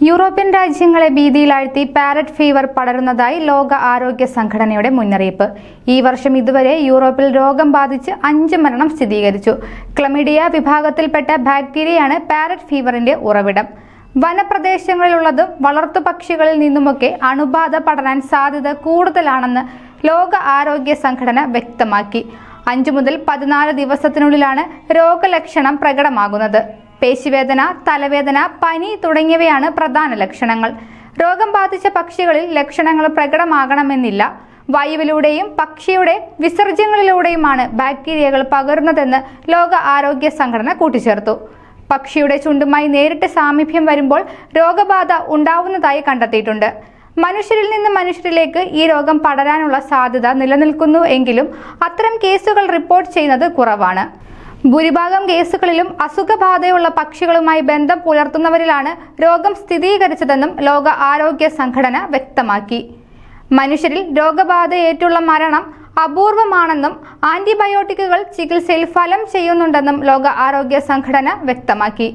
European രാജ്യങ്ങളെ ഭീതിയിലാഴ്ത്തി parrot fever പടരുന്നതായി ലോക ആരോഗ്യ സംഘടനയുടെ മുന്നറിയിപ്പ്. ഈ വർഷം ഇതുവരെ യൂറോപ്പിൽ രോഗം ബാധിച്ച് അഞ്ച് മരണം സ്ഥിരീകരിച്ചു. ക്ലമിഡിയ വിഭാഗത്തിൽപ്പെട്ട ബാക്ടീരിയയാണ് പാരറ്റ് ഫീവറിന്റെ ഉറവിടം. വനപ്രദേശങ്ങളിലുള്ളതും വളർത്തുപക്ഷികളിൽ നിന്നുമൊക്കെ അണുബാധ പടരാൻ സാധ്യത കൂടുതലാണെന്ന് ലോക ആരോഗ്യ സംഘടന വ്യക്തമാക്കി. അഞ്ചു മുതൽ പതിനാല് ദിവസത്തിനുള്ളിലാണ് രോഗലക്ഷണം പ്രകടമാകുന്നത്. പേശിവേദന തലവേദന പനി തുടങ്ങിയവയാണ് പ്രധാന ലക്ഷണങ്ങൾ. രോഗം ബാധിച്ച പക്ഷികളിൽ ലക്ഷണങ്ങൾ പ്രകടമാകണമെന്നില്ല. വായുവിലൂടെയും പക്ഷിയുടെ വിസർജ്യങ്ങളിലൂടെയുമാണ് ബാക്ടീരിയകൾ പകരുന്നതെന്ന് ലോക ആരോഗ്യ സംഘടന കൂട്ടിച്ചേർത്തു. പക്ഷിയുടെ ചുണ്ടുമായി നേരിട്ട് സാമീപ്യം വരുമ്പോൾ രോഗബാധ ഉണ്ടാവുന്നതായി കണ്ടെത്തിയിട്ടുണ്ട്. മനുഷ്യരിൽ നിന്ന് മനുഷ്യരിലേക്ക് ഈ രോഗം പടരാനുള്ള സാധ്യത നിലനിൽക്കുന്നു എങ്കിലും അത്തരം കേസുകൾ റിപ്പോർട്ട് ചെയ്യുന്നത് കുറവാണ്. ഭൂരിഭാഗം കേസുകളിലും അസുഖബാധയുള്ള പക്ഷികളുമായി ബന്ധം പുലർത്തുന്നവരിലാണ് രോഗം സ്ഥിരീകരിച്ചതെന്നും ലോക ആരോഗ്യ സംഘടന വ്യക്തമാക്കി. മനുഷ്യരിൽ രോഗബാധയേറ്റുള്ള മരണം അപൂർവമാണെന്നും ആന്റിബയോട്ടിക്കുകൾ ചികിത്സയിൽ ഫലം ചെയ്യുന്നുണ്ടെന്നും ലോക ആരോഗ്യ സംഘടന വ്യക്തമാക്കി.